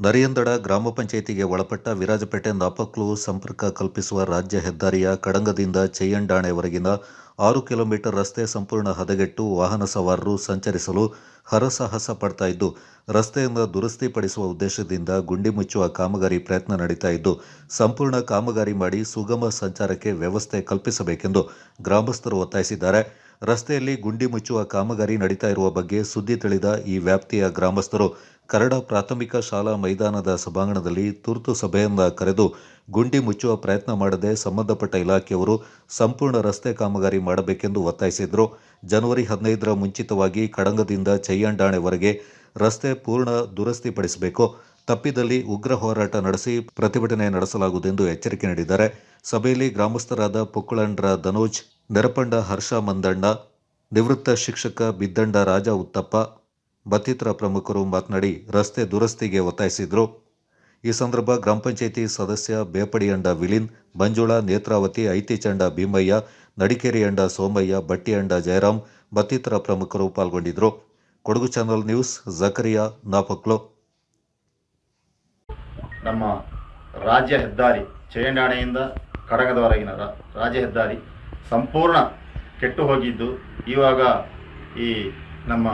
ನರಿಯಂದಡ ಗ್ರಾಮ ಪಂಚಾಯಿತಿಗೆ ಒಳಪಟ್ಟ ವಿರಾಜಪೇಟೆ ನಾಪಕ್ಲು ಸಂಪರ್ಕ ಕಲ್ಪಿಸುವ ರಾಜ್ಯ ಹೆದ್ದಾರಿಯ ಕಡಂಗದಿಂದ ಚೆಯ್ಯಂಡಾಣೆವರೆಗಿನ ಆರು ಕಿಲೋಮೀಟರ್ ರಸ್ತೆ ಸಂಪೂರ್ಣ ಹದಗೆಟ್ಟು ವಾಹನ ಸವಾರರು ಸಂಚರಿಸಲು ಹರಸಾಹಸ ಪಡ್ತಾ ಇದ್ದು, ರಸ್ತೆಯನ್ನು ದುರಸ್ತಿಪಡಿಸುವ ಉದ್ದೇಶದಿಂದ ಗುಂಡಿ ಮುಚ್ಚುವ ಕಾಮಗಾರಿ ಪ್ರಯತ್ನ ನಡೀತಾ ಇದ್ದು, ಸಂಪೂರ್ಣ ಕಾಮಗಾರಿ ಮಾಡಿ ಸುಗಮ ಸಂಚಾರಕ್ಕೆ ವ್ಯವಸ್ಥೆ ಕಲ್ಪಿಸಬೇಕೆಂದು ಗ್ರಾಮಸ್ಥರು ಒತ್ತಾಯಿಸಿದ್ದಾರೆ. ರಸ್ತೆಯಲ್ಲಿ ಗುಂಡಿ ಮುಚ್ಚುವ ಕಾಮಗಾರಿ ನಡೀತಾ ಇರುವ ಬಗ್ಗೆ ಸುದ್ದಿ ತಿಳಿದ ಈ ವ್ಯಾಪ್ತಿಯ ಗ್ರಾಮಸ್ಥರು, ಕರಡ ಪ್ರಾಥಮಿಕ ಶಾಲಾ ಮೈದಾನದ ಸಭಾಂಗಣದಲ್ಲಿ ತುರ್ತು ಸಭೆಯಿಂದ ಕರೆದು ಗುಂಡಿ ಮುಚ್ಚುವ ಪ್ರಯತ್ನ ಮಾಡದೆ ಸಂಬಂಧಪಟ್ಟ ಇಲಾಖೆಯವರು ಸಂಪೂರ್ಣ ರಸ್ತೆ ಕಾಮಗಾರಿ ಮಾಡಬೇಕೆಂದು ಒತ್ತಾಯಿಸಿದರು. ಜನವರಿ ಹದಿನೈದರ ಮುಂಚಿತವಾಗಿ ಕಡಂಗದಿಂದ ಚೈಯಂಡಾಣೆವರೆಗೆ ರಸ್ತೆ ಪೂರ್ಣ ದುರಸ್ತಿಪಡಿಸಬೇಕು. ತಪ್ಪಿದಲ್ಲಿ ಉಗ್ರ ಹೋರಾಟ ನಡೆಸಿ ಪ್ರತಿಭಟನೆ ನಡೆಸಲಾಗುವುದೆಂದು ಎಚ್ಚರಿಕೆ ನೀಡಿದ್ದಾರೆ. ಸಭೆಯಲ್ಲಿ ಗ್ರಾಮಸ್ಥರಾದ ಪುಕ್ಕಳಂಡ್ರ ಧನೋಜ್ ನೆರಪಂಡ ಹರ್ಷ ಮಂದಣ್ಣ, ನಿವೃತ್ತ ಶಿಕ್ಷಕ ಬಿದ್ದಂಡ ರಾಜ ಉತ್ತಪ್ಪ, ಮತ್ತಿತರ ಪ್ರಮುಖರು ಮಾತನಾಡಿ ರಸ್ತೆ ದುರಸ್ತಿಗೆ ಒತ್ತಾಯಿಸಿದರು. ಈ ಸಂದರ್ಭ ಗ್ರಾಮ ಪಂಚಾಯಿತಿ ಸದಸ್ಯ ಬೇಪಡಿಯಂಡ ವಿಲಿನ್, ಮಂಜುಳ, ನೇತ್ರಾವತಿ ಐತಿಚಂಡ ಭೀಮಯ್ಯ ನಡಿಕೇರಿಯಂಡ ಸೋಮಯ್ಯ ಬಟ್ಟಿಯಂಡ ಜಯರಾಮ್ ಮತ್ತಿತರ ಪ್ರಮುಖರು ಪಾಲ್ಗೊಂಡಿದ್ದರು ಕೊಡಗು ಚಾನಲ್ ನ್ಯೂಸ್, ಜಕರಿಯಾ, ನಾಪಕ್ಲೋ. ನಮ್ಮ ರಾಜ್ಯ ಹೆದ್ದಾರಿ, ಚೇಂಡಾಣೆಯಿಂದ ಕಡಗದವರೆಗಿನ ರಾಜ್ಯ ಹೆದ್ದಾರಿ ಸಂಪೂರ್ಣ ಕೆಟ್ಟು ಹೋಗಿದ್ದು. ಇವಾಗ ಈ ನಮ್ಮ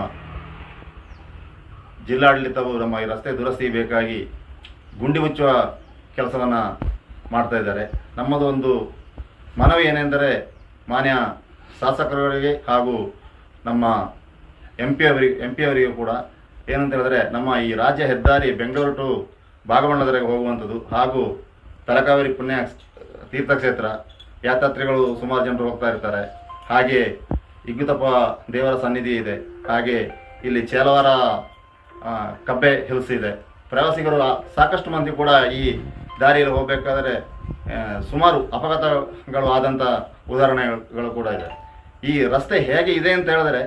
ಜಿಲ್ಲಾಡಳಿತವು ನಮ್ಮ ಈ ರಸ್ತೆ ದುರಸ್ತಿ ಬೇಕಾಗಿ ಗುಂಡಿ ಮುಚ್ಚುವ ಕೆಲಸವನ್ನು ಮಾಡ್ತಾ ಇದ್ದಾರೆ. ನಮ್ಮದೊಂದು ಮನವಿ ಏನೆಂದರೆ ಮಾನ್ಯ ಶಾಸಕರುಗಳಿಗೆ ಹಾಗೂ ನಮ್ಮ ಎಂ ಪಿ ಅವರಿಗೆ ಎಂ ಪಿ ಅವರಿಗೂ ಕೂಡ. ಏನಂತ ಹೇಳಿದ್ರೆ ನಮ್ಮ ಈ ರಾಜ್ಯ ಹೆದ್ದಾರಿ ಬೆಂಗಳೂರು ಟು ಭಾಗಮಂಡಲದವರೆಗೆ ಹೋಗುವಂಥದ್ದು ಹಾಗೂ ತಲಕಾವೇರಿ ಪುಣ್ಯ ತೀರ್ಥಕ್ಷೇತ್ರ ಯಾತ್ರಾರ್ಥಿಗಳು ಸುಮಾರು ಜನರು ಹೋಗ್ತಾ ಇರ್ತಾರೆ. ಹಾಗೆ ಇಗ್ಗುತಪ್ಪ ದೇವರ ಸನ್ನಿಧಿ ಇದೆ. ಹಾಗೆ ಇಲ್ಲಿ ಚೇಲವಾರ ಕಬ್ಬೆ ಹಿಲ್ಸ್ ಇದೆ. ಪ್ರವಾಸಿಗರು ಸಾಕಷ್ಟು ಮಂದಿ ಕೂಡ ಈ ದಾರಿಯಲ್ಲಿ ಹೋಗಬೇಕಾದ್ರೆ ಸುಮಾರು ಅಪಘಾತಗಳು ಆದಂಥ ಉದಾಹರಣೆಗಳು ಕೂಡ ಇದೆ. ಈ ರಸ್ತೆ ಹೇಗೆ ಇದೆ ಅಂತ ಹೇಳಿದ್ರೆ,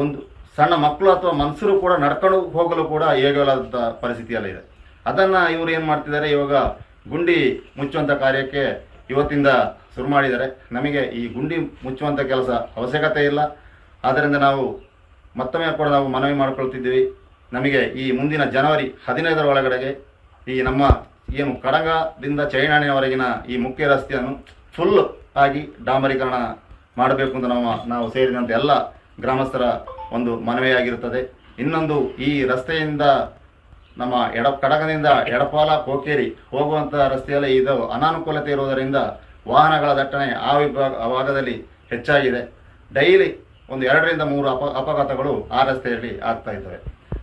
ಒಂದು ಸಣ್ಣ ಮಕ್ಕಳು ಅಥವಾ ಮನುಷ್ಯರು ಕೂಡ ನಡ್ಕೊಂಡು ಹೋಗಲು ಕೂಡ ಹೇಗಲಾದಂಥ ಪರಿಸ್ಥಿತಿಯಲ್ಲಿದೆ ಅದನ್ನ ಇವರು ಏನು ಮಾಡ್ತಿದ್ದಾರೆ, ಇವಾಗ ಗುಂಡಿ ಮುಚ್ಚುವಂಥ ಕಾರ್ಯಕ್ಕೆ ಇವತ್ತಿಂದ ಶುರು ಮಾಡಿದ್ದಾರೆ ನಮಗೆ ಈ ಗುಂಡಿ ಮುಚ್ಚುವಂಥ ಕೆಲಸ ಅವಶ್ಯಕತೆ ಇಲ್ಲ. ಆದ್ದರಿಂದ ನಾವು ಮತ್ತೊಮ್ಮೆ ಕೂಡ ನಾವು ಮನವಿ ಮಾಡಿಕೊಳ್ತಿದ್ದೀವಿ. ನಮಗೆ ಈ ಮುಂದಿನ ಜನವರಿ ಹದಿನೈದರ ಒಳಗಡೆಗೆ ಈ ನಮ್ಮ ಏನು ಕಡಂಗದಿಂದ ಚೈನಾಣಿಯವರೆಗಿನ ಈ ಮುಖ್ಯ ರಸ್ತೆಯನ್ನು ಫುಲ್ ಆಗಿ ಡಾಂಬರೀಕರಣ ಮಾಡಬೇಕು ಅಂತ ನಾವು ನಾವು ಸೇರಿದಂತೆ ಎಲ್ಲ ಗ್ರಾಮಸ್ಥರ ಒಂದು ಮನವಿಯಾಗಿರುತ್ತದೆ. ಇನ್ನೊಂದು ಈ ರಸ್ತೆಯಿಂದ ನಮ್ಮ ಎಡ ಕಡಕದಿಂದ ಎಡಪಾಲ ಕೋಕೇರಿ ಹೋಗುವಂಥ ರಸ್ತೆಯಲ್ಲಿ ಇದು ಅನಾನುಕೂಲತೆ ಇರುವುದರಿಂದ ವಾಹನಗಳ ದಟ್ಟಣೆ ಆ ವಿಭಾಗ ಭಾಗದಲ್ಲಿ ಹೆಚ್ಚಾಗಿದೆ. ಡೈಲಿ ಒಂದು ಎರಡರಿಂದ ಮೂರು ಅಪ, ಅಪಘಾತಗಳು ಆ ರಸ್ತೆಯಲ್ಲಿ ಆಗ್ತಾ ಇದ್ದಾವೆ.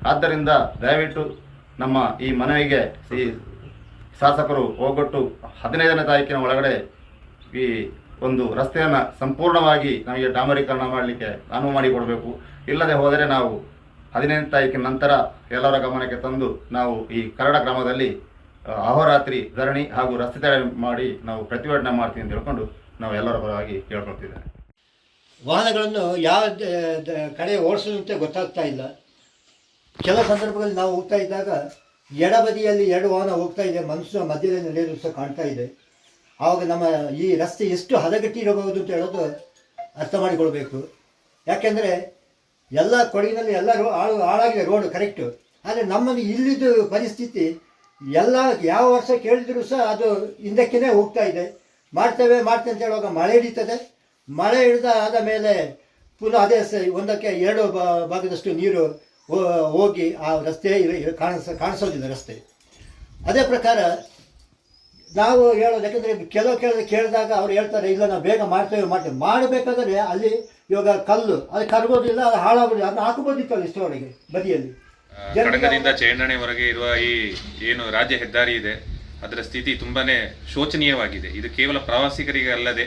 ಆದ್ದರಿಂದ ದಯವಿಟ್ಟು ನಮ್ಮ ಈ ಮನವಿಗೆ ಈ ಶಾಸಕರು ಹೋಗೊಟ್ಟು ಹದಿನೈದನೇ ತಾರೀಕಿನ ಒಳಗಡೆ ಈ ಒಂದು ರಸ್ತೆಯನ್ನು ಸಂಪೂರ್ಣವಾಗಿ ನಮಗೆ ಡಾಮರೀಕರಣ ಮಾಡಲಿಕ್ಕೆ ಅನುವು ಮಾಡಿಕೊಡಬೇಕು. ಇಲ್ಲದೆ ಹೋದರೆ ನಾವು ಹದಿನೈದನೇ ತಾರೀಕಿನ ನಂತರ ಎಲ್ಲರ ಗಮನಕ್ಕೆ ತಂದು ನಾವು ಈ ಕರಡ ಗ್ರಾಮದಲ್ಲಿ ಅಹೋರಾತ್ರಿ ಧರಣಿ ಹಾಗೂ ರಸ್ತೆ ತಡೆ ಮಾಡಿ ನಾವು ಪ್ರತಿಭಟನೆ ಮಾಡ್ತೀವಿ ಅಂತ ಹೇಳ್ಕೊಂಡು ನಾವು ಎಲ್ಲರ ಪರವಾಗಿ ಕೇಳ್ಕೊಳ್ತಿದ್ದೇವೆ ವಾಹನಗಳನ್ನು ಯಾವ ಕಡೆ ಓಡಿಸೋದಂತೆ ಗೊತ್ತಾಗ್ತಾ ಇಲ್ಲ. ಕೆಲವು ಸಂದರ್ಭಗಳಲ್ಲಿ ನಾವು ಹೋಗ್ತಾ ಇದ್ದಾಗ ಎಡಬದಿಯಲ್ಲಿ ಎರಡು ವಾಹನ ಹೋಗ್ತಾ ಇದೆ, ಮನುಷ್ಯ ಮಧ್ಯದಲ್ಲಿ ನಡೆಯೋದು ಸಹ ಕಾಣ್ತಾ ಇದೆ. ಆವಾಗ ನಮ್ಮ ಈ ರಸ್ತೆ ಎಷ್ಟು ಹದಗೆಟ್ಟಿರಬಹುದು ಅಂತ ಹೇಳೋದು ಅರ್ಥ ಮಾಡಿಕೊಳ್ಬೇಕು. ಯಾಕೆಂದರೆ ಎಲ್ಲ ಕೊಡಗಿನಲ್ಲಿ ಎಲ್ಲರೂ ಹಾಳು ಹಾಳಾಗಿದೆ ರೋಡ್ ಕರೆಕ್ಟು ಆದರೆ ನಮ್ಮಲ್ಲಿ ಇಲ್ಲಿದ್ದು ಪರಿಸ್ಥಿತಿ, ಎಲ್ಲ ಯಾವ ವರ್ಷ ಕೇಳಿದ್ರು ಸಹ ಅದು ಹಿಂದಕ್ಕೇ ಹೋಗ್ತಾ ಇದೆ. ಮಾಡ್ತೇವೆ ಮಾಡ್ತೇವೆ ಅಂತ ಹೇಳುವಾಗ ಮಳೆ ಹಿಡಿತದೆ. ಮಳೆ ಹಿಡಿದ ಆದ ಮೇಲೆ ಪುನಃ ಅದೇ ಒಂದಕ್ಕೆ ಎರಡು ಭಾಗದಷ್ಟು ನೀರು ಹೋಗಿ ಆ ರಸ್ತೆ ಕಾಣಿಸ, ಕಾಣಿಸೋದಿಲ್ಲ ರಸ್ತೆ. ಅದೇ ಪ್ರಕಾರ ನಾವು ಹೇಳೋದು ಯಾಕಂದರೆ ಕೆಲವು ಕೇಳಿದ ಕೇಳಿದಾಗ ಅವ್ರು ಹೇಳ್ತಾರೆ, ಇಲ್ಲ, ನಾವು ಬೇಗ ಮಾಡ್ತೇವೆ ಮಾಡ್ತೇವೆ. ಮಾಡಬೇಕಾದ್ರೆ ಅಲ್ಲಿ ಇವಾಗ ಕಲ್ಲು ಅದು ಕರಗೋದಿಲ್ಲ ಅದು ಹಾಳಾಗೋದಿಲ್ಲ ಅದನ್ನ ಹಾಕಬೋದಿತ್ತಲ್ಲ ಇಷ್ಟರೊಳಗೆ ಬದಿಯಲ್ಲಿ. ಕಡಗದಿಂದ ಚೇಂಡಣೆವರೆಗೆ ಇರುವ ಈ ಏನು ರಾಜ್ಯ ಹೆದ್ದಾರಿ ಇದೆ ಅದರ ಸ್ಥಿತಿ ತುಂಬಾನೇ ಶೋಚನೀಯವಾಗಿದೆ. ಇದು ಕೇವಲ ಪ್ರವಾಸಿಗರಿಗೆ ಅಲ್ಲದೆ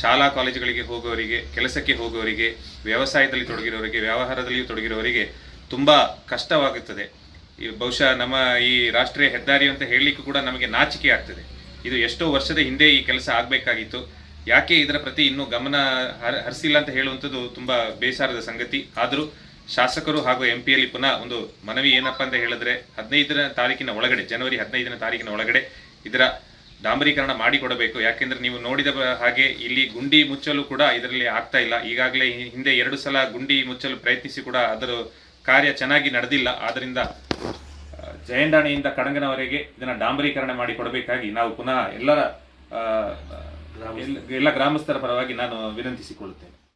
ಶಾಲಾ ಕಾಲೇಜುಗಳಿಗೆ ಹೋಗುವವರಿಗೆ ಕೆಲಸಕ್ಕೆ ಹೋಗುವವರಿಗೆ ವ್ಯವಸಾಯದಲ್ಲಿ ತೊಡಗಿರೋರಿಗೆ ವ್ಯವಹಾರದಲ್ಲಿಯೂ ತೊಡಗಿರೋರಿಗೆ ತುಂಬಾ ಕಷ್ಟವಾಗುತ್ತದೆ. ಈ ಬಹುಶಃ ನಮ್ಮ ಈ ರಾಷ್ಟ್ರೀಯ ಹೆದ್ದಾರಿ ಅಂತ ಹೇಳಲಿಕ್ಕೂ ಕೂಡ ನಮಗೆ ನಾಚಿಕೆ ಆಗ್ತದೆ. ಇದು ಎಷ್ಟೋ ವರ್ಷದ ಹಿಂದೆ ಈ ಕೆಲಸ ಆಗಬೇಕಾಗಿತ್ತು. ಯಾಕೆ ಇದರ ಪ್ರತಿ ಇನ್ನೂ ಗಮನ ಹರ- ಹರಿಸಿಲ್ಲ ಅಂತ ಹೇಳುವಂಥದ್ದು ತುಂಬಾ ಬೇಸರದ ಸಂಗತಿ. ಆದರೂ ಶಾಸಕರು ಹಾಗೂ ಎಂ ಪಿಯಲ್ಲಿ ಪುನಃ ಒಂದು ಮನವಿ ಏನಪ್ಪ ಅಂತ ಹೇಳಿದ್ರೆ, ಹದಿನೈದರ ತಾರೀಕಿನ ಒಳಗಡೆ, ಜನವರಿ ಹದಿನೈದನೇ ತಾರೀಕಿನ ಒಳಗಡೆ ಇದರ ಡಾಂಬರೀಕರಣ ಮಾಡಿಕೊಡಬೇಕು. ಯಾಕೆಂದ್ರೆ ನೀವು ನೋಡಿದ ಹಾಗೆ ಇಲ್ಲಿ ಗುಂಡಿ ಮುಚ್ಚಲು ಕೂಡ ಇದರಲ್ಲಿ ಆಗ್ತಾ ಇಲ್ಲ. ಈಗಾಗಲೇ ಹಿಂದೆ ಎರಡು ಸಲ ಗುಂಡಿ ಮುಚ್ಚಲು ಪ್ರಯತ್ನಿಸಿ ಕೂಡ ಅದರ ಕಾರ್ಯ ಚೆನ್ನಾಗಿ ನಡೆದಿಲ್ಲ. ಆದ್ರಿಂದ ಜಯಂಡಾಣಿಯಿಂದ ಕಡಂಗನವರೆಗೆ ಇದನ್ನ ಡಾಂಬರೀಕರಣ ಮಾಡಿಕೊಡಬೇಕಾಗಿ ನಾವು ಪುನಃ ಎಲ್ಲರ ಎಲ್ಲ- ಎಲ್ಲ ಗ್ರಾಮಸ್ಥರ ಪರವಾಗಿ ನಾನು ವಿನಂತಿಸಿಕೊಳ್ಳುತ್ತೇನೆ